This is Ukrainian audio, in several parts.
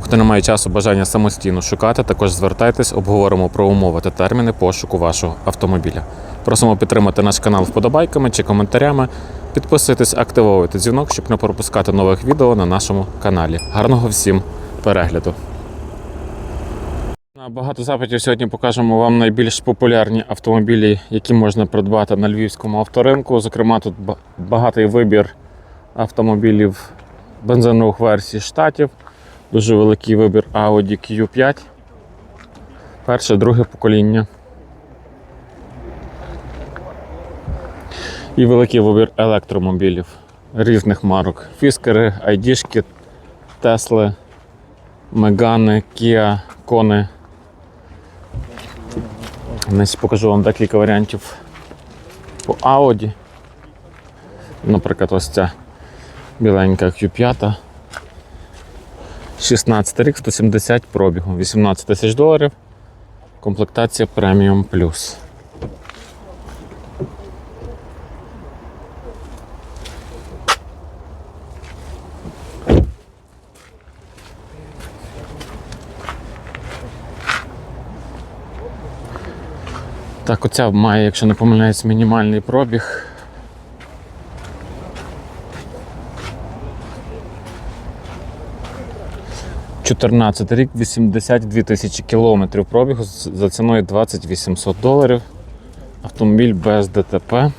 Хто не має часу бажання самостійно шукати, також звертайтесь, обговоримо про умови та терміни пошуку вашого автомобіля. Просимо підтримати наш канал вподобайками чи коментарями. Підписуйтесь, активовуйте дзвінок, щоб не пропускати нових відео на нашому каналі. Гарного всім перегляду! На багато запитів сьогодні покажемо вам найбільш популярні автомобілі, які можна придбати на львівському авторинку. Зокрема, тут багатий вибір автомобілів бензинових версій штатів. Дуже великий вибір Audi Q5. Перше, друге покоління. І великий вибір електромобілів різних марок. Фіскери, айдішки, Тесли, Мегани, Kia, Кони. Покажу вам декілька варіантів по Audi. Наприклад, ось ця біленька Q5. 16 рік, 170 пробігу, 18 тисяч доларів. Комплектація преміум плюс. Так, оця має, якщо не помиляюсь, мінімальний пробіг. – 14 рік, 82 тисячі кілометрів пробігу за ціною 20 800 доларів. Автомобіль без ДТП.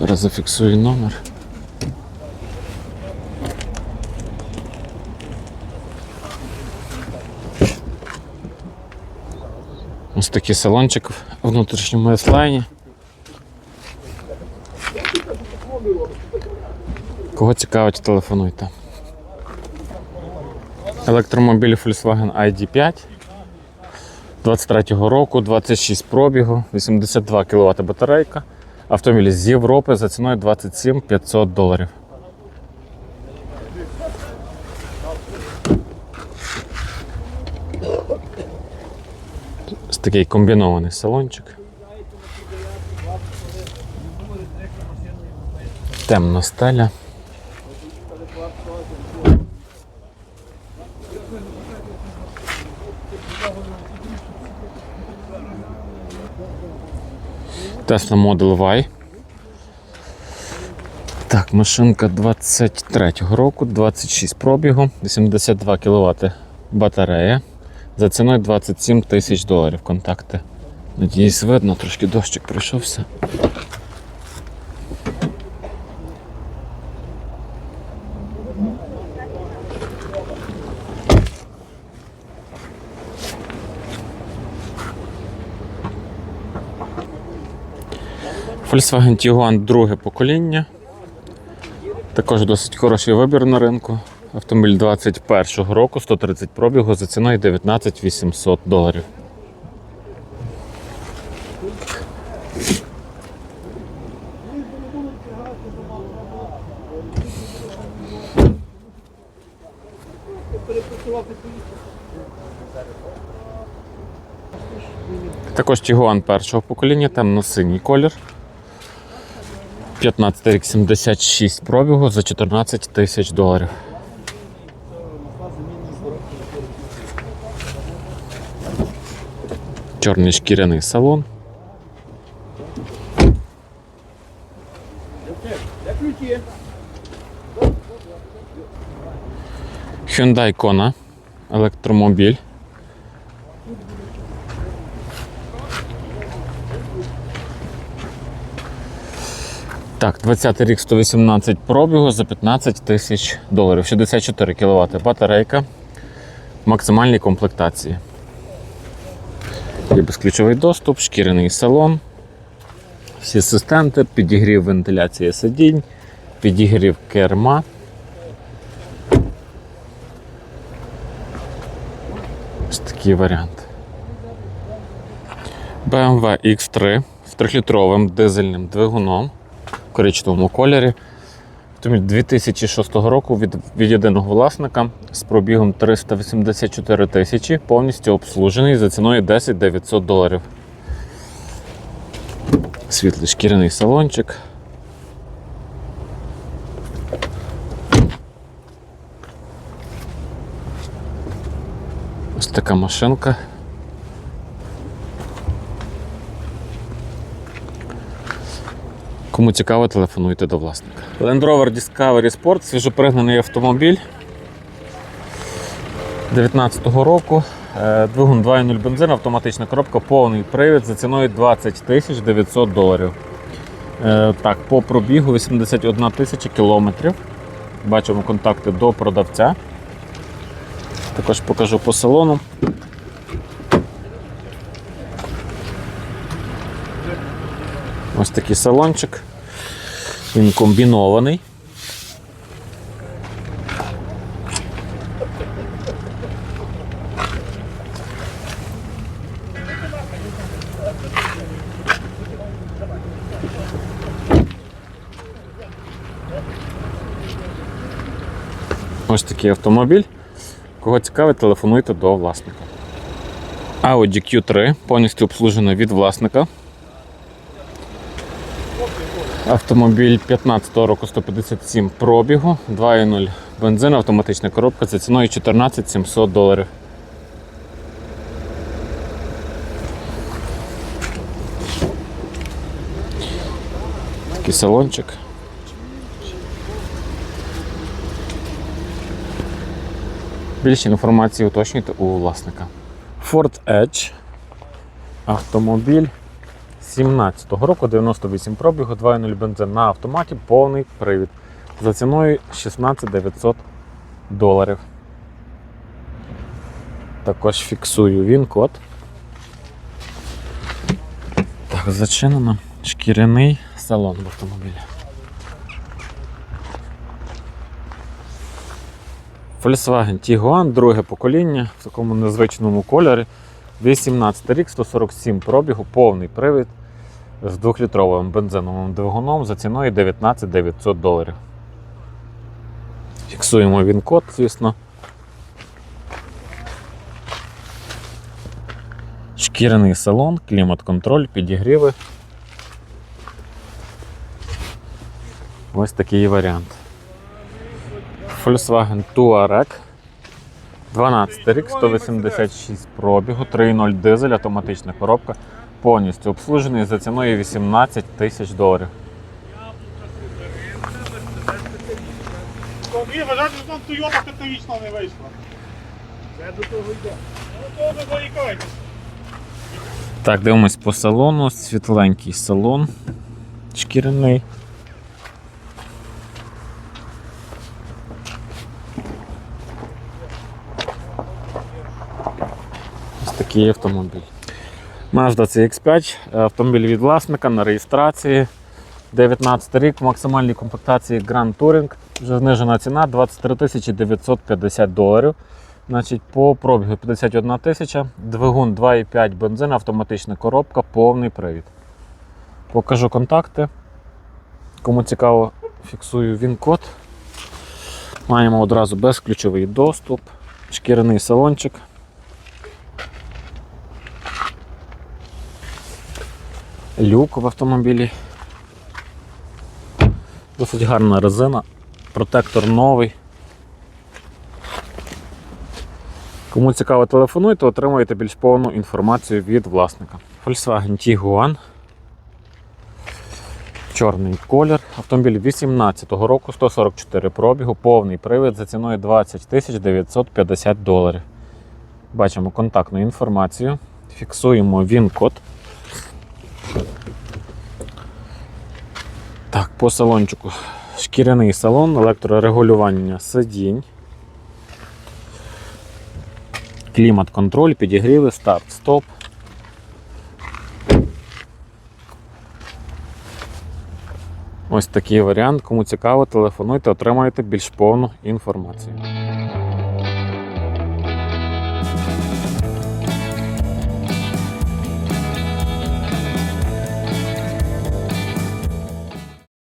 Зараз зафіксую номер. Ось такий салончик в внутрішньому S-Line. Кого цікавить, телефонуйте. Електромобіль Volkswagen ID5 23-го року, 26 пробігу, 82 кВт батарейка. Автомобіль з Європи за ціною 27 500 доларів. Ось такий комбінований салончик. Темна стеля. Tesla Model Y. Так, машинка 23-го року, 26 пробігу, 82 кВт батарея. За ціною 27 тисяч доларів контакти. Надіюсь, видно, трошки дощик пройшовся. Volkswagen Tiguan друге покоління. Також досить хороший вибір на ринку. Автомобіль 21-го року, 130 пробігу за ціною 19 800 доларів. Також Tiguan першого покоління, темно-синій колір. 15 рік 76 пробігу за 14 тисяч доларів. Чорний шкіряний салон. Hyundai Kona електромобіль. Так, 20 рік 118 пробігу за 15 тисяч доларів. 64 кВт батарейка. Максимальній комплектації. Є безключовий доступ, шкіряний салон. Всі асистенти, підігрів вентиляції сидінь, підігрів керма. Ось такий варіант. BMW X3 з трьохлітровим дизельним двигуном в коричневому кольорі. Автомобіль 2006 року від, від єдиного власника з пробігом 384 тисячі, повністю обслужений за ціною 10 900 доларів. Світлий шкіряний салончик. Ось така машинка. Кому цікаво, телефонуйте до власника. Land Rover Discovery Sport, свіжопригнаний автомобіль 19-го року. Е, Двигун 2.0 бензин, автоматична коробка, повний привід за ціною 20 тисяч 900 доларів. Е, Так, по пробігу 81 тисяча кілометрів. Бачимо контакти до продавця. Також покажу по салону. Ось такий салончик. Він комбінований. Ось такий автомобіль. Кого цікавить, телефонуйте до власника. Audi Q3 повністю обслужена від власника. Автомобіль 15 року 157 пробігу, 2.0 бензин, автоматична коробка за ціною 14 700 доларів. Такий салончик. Більше інформації уточнюйте у власника. Ford Edge. Автомобіль 17-го року, 98 пробігу, 2.0 бензин на автоматі, повний привід. За ціною 16 900 доларів. Також фіксую він код. Так, зачинено. Шкіряний салон в автомобілі. Volkswagen Tiguan, друге покоління в такому незвичному кольорі. 18 рік, 147 пробігу, повний привід з 2-літровим бензиновим двигуном за ціною 19 900 доларів. Фіксуємо він код, звісно. Шкіряний салон, клімат-контроль, підігріви. Ось такий варіант. Volkswagen Touareg. 12 рік, 186 пробігу, 3.0 дизель, автоматична коробка, повністю обслужений за ціною 18 тисяч доларів. Ні, вважайте, що там Toyota категорично не вийшла. Це до того йде. Ну, то не заїкайтесь. Так, дивимось по салону. Світленький салон. Шкіряний. Ось такий автомобіль. Mazda CX5, автомобіль від власника на реєстрації. 19 рік, максимальній комплектації Grand Touring. Вже знижена ціна 23 950 доларів. Значить, по пробігу 51 тисяча, двигун 2,5 бензин, автоматична коробка, повний привід. Покажу контакти. Кому цікаво, фіксую він-код. Маємо одразу безключовий доступ, шкіряний салончик. Люк в автомобілі. Досить гарна резина, протектор новий. Кому цікаво, телефонуйте, отримуєте більш повну інформацію від власника. Volkswagen Tiguan. Чорний колір. Автомобіль 18-го року, 144 пробігу, повний привід за ціною 20 950 доларів. Бачимо контактну інформацію. Фіксуємо він-код. Так, по салончику. Шкіряний салон, електрорегулювання сидінь. Клімат-контроль, підігріви, старт, стоп. Ось такий варіант. Кому цікаво, телефонуйте, отримаєте більш повну інформацію.